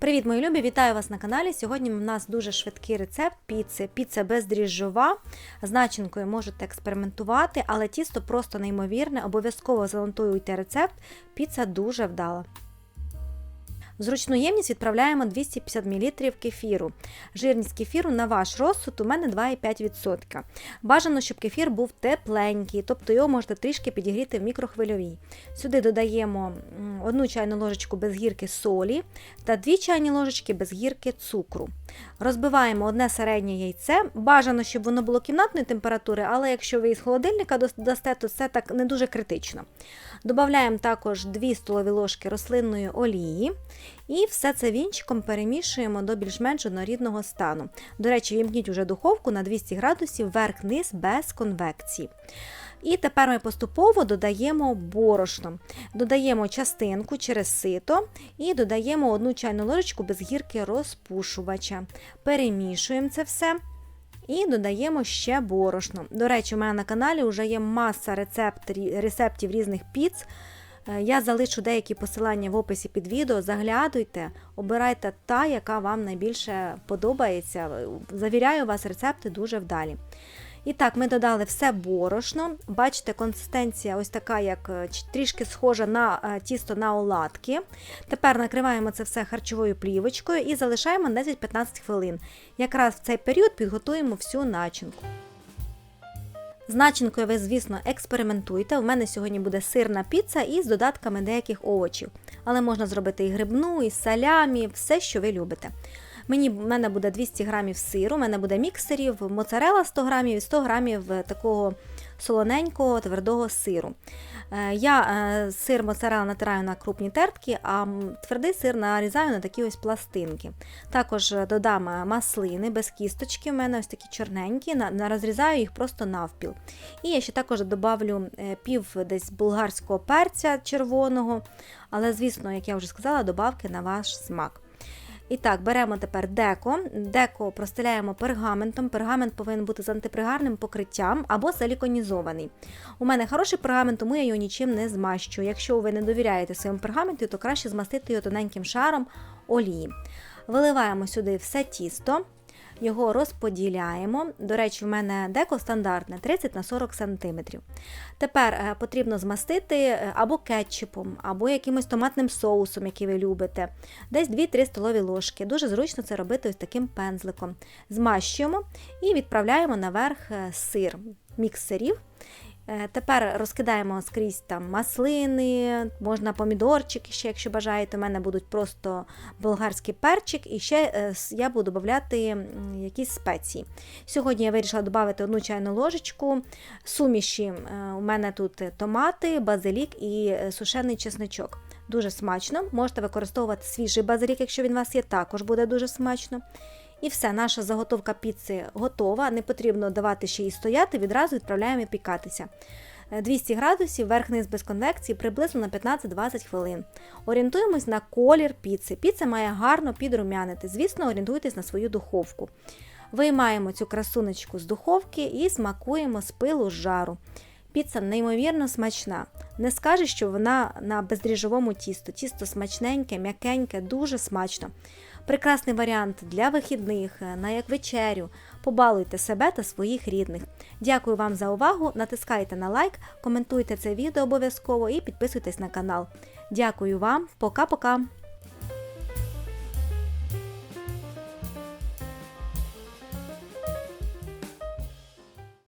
Привіт, мої любі! Вітаю вас на каналі. Сьогодні у нас дуже швидкий рецепт піци. Піца бездріжджова. З начинкою можете експериментувати, але тісто просто неймовірне. Обов'язково залантуйте рецепт. Піца дуже вдала. В зручну ємність відправляємо 250 мл кефіру. Жирність кефіру на ваш розсуд у мене 2,5%. Бажано, щоб кефір був тепленький, тобто його можете трішки підігріти в мікрохвильовій. Сюди додаємо 1 чайну ложечку без гірки солі та 2 чайні ложечки без гірки цукру. Розбиваємо одне середнє яйце. Бажано, щоб воно було кімнатної температури, але якщо ви із холодильника дасте, то це так не дуже критично. Додаємо також 2 столові ложки рослинної олії. І все це вінчиком перемішуємо до більш-менш однорідного стану. До речі, вімкніть уже духовку на 200 градусів верх-низ без конвекції. І тепер ми поступово додаємо борошно. Додаємо частинку через сито і додаємо одну чайну ложечку без гірки розпушувача. Перемішуємо це все. І додаємо ще борошно. До речі, у мене на каналі вже є маса рецептів, різних піц. Я залишу деякі посилання в описі під відео. Заглядуйте, обирайте та, яка вам найбільше подобається. Завіряю вас, рецепти дуже вдалі. І так, ми додали все борошно. Бачите, консистенція ось така, як трішки схожа на тісто на оладки. Тепер накриваємо це все харчовою плівочкою і залишаємо 10-15 хвилин. Якраз в цей період підготуємо всю начинку. З начинкою ви, звісно, експериментуйте. У мене сьогодні буде сирна піца із додатками деяких овочів. Але можна зробити і грибну, і салямі, все, що ви любите. Мені, в мене буде 200 грамів сиру, у мене буде міксерів, моцарела 100 грамів і 100 грамів такого солоненького твердого сиру. Я сир моцарела натираю на крупні тертки, а твердий сир нарізаю на такі ось пластинки. Також додам маслини без кісточки, у мене ось такі чорненькі, розрізаю їх просто навпіл. І я ще також додавлю пів десь болгарського перця червоного, але, звісно, як я вже сказала, добавки на ваш смак. І так, беремо тепер деко. Деко простеляємо пергаментом. Пергамент повинен бути з антипригарним покриттям або силіконізований. У мене хороший пергамент, тому я його нічим не змащую. Якщо ви не довіряєте своєму пергаменту, то краще змастити його тоненьким шаром олії. Виливаємо сюди все тісто. Його розподіляємо. До речі, в мене деко стандартне 30 на 40 см. Тепер потрібно змастити або кетчупом, або якимось томатним соусом, який ви любите. Десь 2-3 столові ложки. Дуже зручно це робити ось таким пензликом. Змащуємо і відправляємо наверх сир мікс сирів. Тепер розкидаємо скрізь там маслини, можна помідорчики, ще, якщо бажаєте, у мене будуть просто болгарський перчик, і ще я буду додати якісь спеції. Сьогодні я вирішила додати одну чайну ложечку суміші. У мене тут томати, базилік і сушений чесничок. Дуже смачно. Можете використовувати свіжий базилік, якщо він у вас є, також буде дуже смачно. І все, наша заготовка піци готова. Не потрібно давати ще її стояти, відразу відправляємо пікатися. 200 градусів, верх-низ без конвекції, приблизно на 15-20 хвилин. Орієнтуємось на колір піци. Піца має гарно підрумянити. Звісно, орієнтуйтесь на свою духовку. Виймаємо цю красунечку з духовки і смакуємо з пилу з жару. Піца неймовірно смачна. Не скажеш, що вона на бездріжовому тісто. Тісто смачненьке, м'якеньке, дуже смачно. Прекрасний варіант для вихідних, на як вечерю. Побалуйте себе та своїх рідних. Дякую вам за увагу. Натискайте на лайк, коментуйте це відео обов'язково і підписуйтесь на канал. Дякую вам, пока-пока!